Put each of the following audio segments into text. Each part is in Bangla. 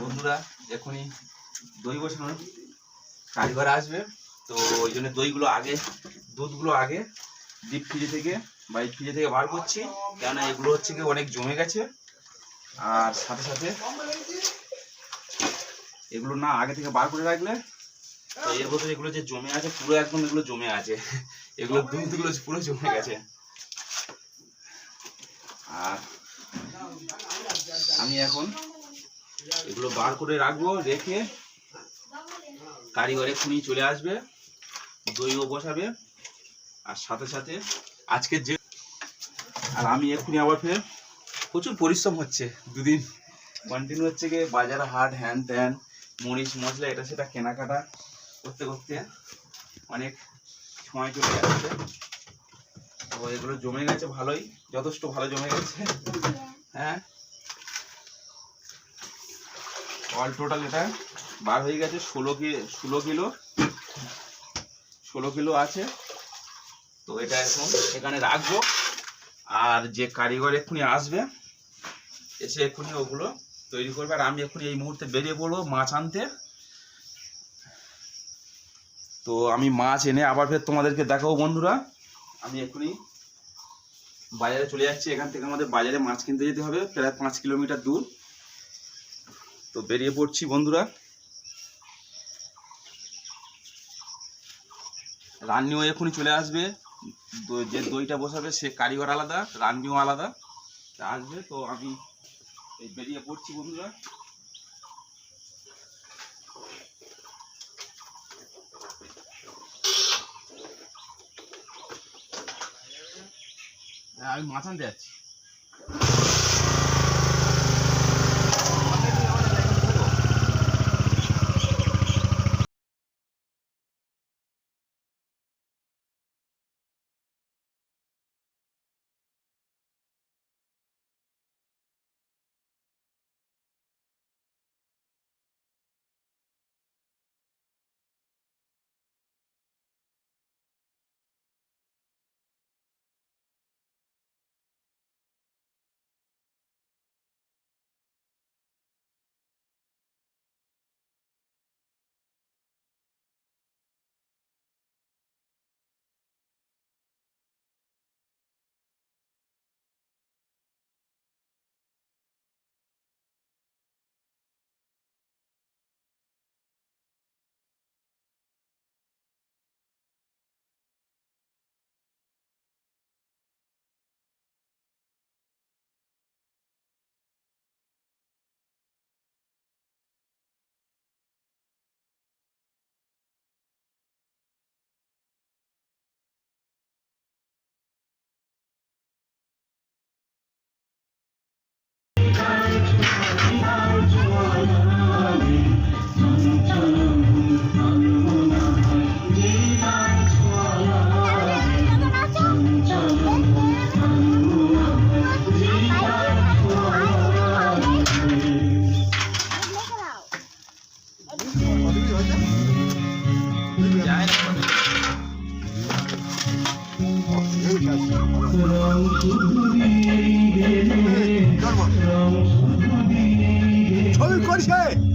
বন্ধুরা, এখনই দই বসানোর কারিগর আসবে। তো ওই জন্য দইগুলো আগে, দুধগুলো আগে ডিপ ফ্রিজে থেকে বা ফ্রিজে থেকে বার করছি। কেননা এগুলো হচ্ছে কি অনেক জমে গেছে। আর সাথে সাথে এগুলো না আগে থেকে বার করে রাখলে তো এর ভেতরে এগুলো যে জমে আছে, পুরো একদম এগুলো জমে আছে। এগুলো দুধগুলো পুরো জমে গেছে। আর আমি এখন এগুলো বার করে রাখব, রেখে কারিগর এক্ষুনি চলে আসবে, দইও বসাবে, আর সাথে সাথে আজকের যে আর আমি এক্ষুনি আবার ফের প্রচুর পরিশ্রম হচ্ছে, দুদিন কন্টিনিউ হচ্ছে গিয়ে বাজার হাট, হ্যান ত্যান, মরিচ মশলা, এটা সেটা কেনাকাটা করতে করতে অনেক সময় চলে যাচ্ছে। তো এগুলো জমে গেছে ভালোই, যথেষ্ট ভালো জমে গেছে। হ্যাঁ? অল টোটাল এটা বার হয়ে গেছে, ষোলো ষোলো কিলো। ষোলো কিলো আছে। তো এটা এখন এখানে রাখব। আর যে কারিগর এক্ষুনি আসবে, এসে এক্ষুনি ওগুলো তৈরি করবে। আর আমি এক্ষুনি এই মুহূর্তে বেরিয়ে পড়ব মাছ আনতে। তো আমি মাছ এনে আবার ফের তোমাদেরকে দেখাবো বন্ধুরা। আমি এক্ষুনি বাজারে চলে যাচ্ছি। এখান থেকে আমাদের বাজারে মাছ কিনতে যেতে হবে। প্রায় পাঁচ কিলোমিটার দূর। তো বেরিয়ে পড়ছি বন্ধুরা। রান্নিও এখনই চলে আসবে। যে দইটা বসাবে সে কারিগর আলাদা রান্নিও আলাদা। আসবে তো আমি এই বেরিয়ে পড়ছি বন্ধুরা। হ্যাঁ, আমি আনতে যাচ্ছি। করছে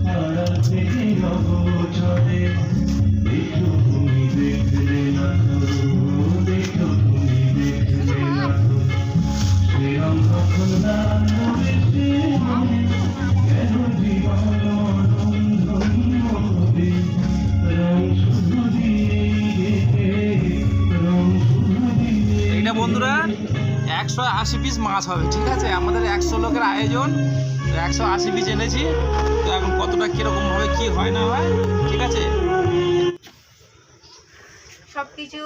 বন্ধুরা, একশো আশি পিস মাছ হবে, ঠিক আছে? আমাদের একশো লোকের আয়োজন একশো আশি পিস এনেছি। তো এখন কতটা কীরকম হবে কি হয় না হয় ঠিক আছে? সব কিছু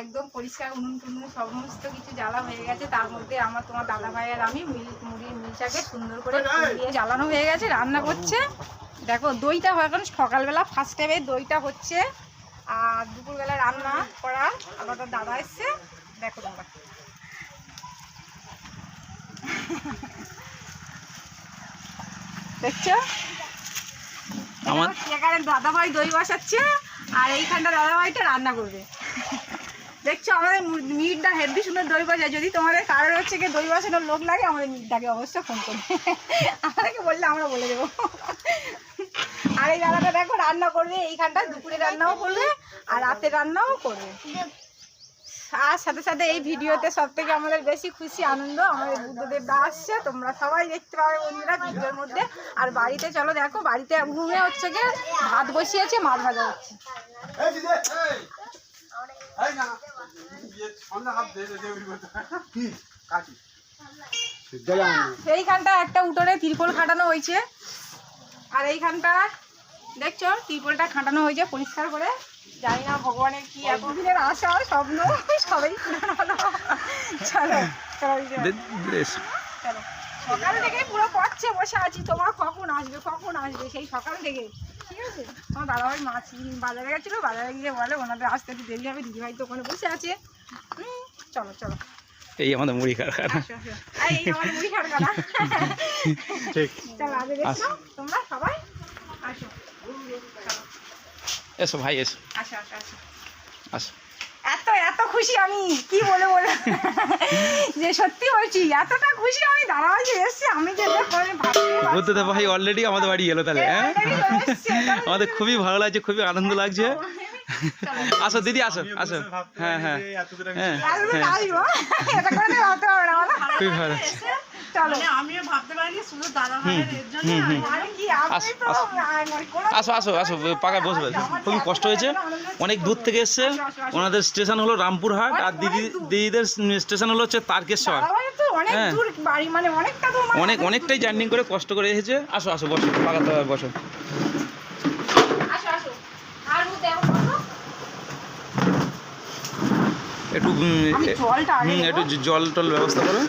একদম পরিষ্কার উনুন টুনুন সমস্ত কিছু জ্বালা হয়ে গেছে। তার মধ্যে আমার তোমার দাদা ভাই আর আমি মিল মুড়ির মিলটাকে সুন্দর করে দিয়ে জ্বালানো হয়ে গেছে রান্না করছে। দেখো দইটা হয় এখন সকালবেলা ফার্স্ট টাইমে দইটা হচ্ছে। আর দুপুরবেলা রান্না করা তোর দাদা এসছে। দেখো তোমরা। দেখছ? আমার এখানে দাদা ভাই দই বসাচ্ছে আর এইখানটা দাদা ভাইটা রান্না করবে। দেখছ আমাদের মিটটা হেভি সুন্দর দই বসে যদি তোমাদের কারোর হচ্ছে কি দই বসানোর লোক লাগে আমাদের মিটটাকে অবশ্যই ফোন করবে। আমাদেরকে বললে আমরা বলে দেবো। আর এই দাদাটা দেখো রান্না করবে এইখানটা দুপুরে রান্নাও করবে আর রাতে রান্নাও করবে। আর সাথে সাথে এই ভিডিওতে সব থেকে আমাদের বেশি খুশি আনন্দ আমাদের বুদ্ধদেব দা আসছে তোমরা সবাই দেখতে পাবে বন্ধুরা ভিডিওর মধ্যে। আর বাড়িতে চলো দেখো বাড়িতে ঘুমে হচ্ছে গিয়ে ভাত বসিয়েছে মাছ ভাজা হচ্ছে। এইখানটা একটা উঠোনে তিরপল খাটানো হয়েছে। আর এইখানটা দেখছ তিরপলটা খাটানো হয়েছে পরিষ্কার করে। জানি না ভগবানের কি এতদিনের আশা স্বপ্ন সবাই হলো চলো চলো সকাল থেকে পুরো পড়ছে বসে আছি তোমার কখন আসবে কখন আসবে সেই সকাল থেকে। ঠিক আছে? আমার দাদাভাই মাছ বাজারে গেছিল বাজারে গিয়ে বলে ওনাদের আসতে একটু দেরি হবে দিদিভাই তো ওখানে বসে আছে। হুম, চলো চলো। এই আমাদের মুড়ি কারখানা। এই মুড়ি খাওয়ার কথা ঠিক। চলো আগে দেখছ তোমরা সবাই আসো এসো ভাই এসো। আসো এত এত খুশি আমি কি বলে বলে? যে সত্যি বলছি এতটা খুশি আমি দাঁড়াই যে এসছি আমি যে ভাই অলরেডি আমাদের বাড়ি এলো তাহলে হ্যাঁ? আমাদের খুবই ভালো লাগছে খুবই আনন্দ লাগছে। আসো দিদি আসো আসো। হ্যাঁ হ্যাঁ। হ্যাঁ হ্যাঁ? খুবই ভালো। লাগছে চলো আমিও ভাবতে পারিনি শুধু দাদা ভাইয়ের জন্য কি আসো, আসো। আসো পাকায় বসবে। খুবই কষ্ট হয়েছে। অনেক দূর থেকে এসছে। ওনাদের স্টেশন হলো রামপুরহাট আর দিদি দিদিদের স্টেশন হলো হচ্ছে তারকেশ্বর। হ্যাঁ। মানে মানে অনেক অনেকটাই জার্নি করে কষ্ট করে এসেছে। আসো আসো বসো পাকাতে হবে বসো। একটু একটু জল টল ব্যবস্থা করো।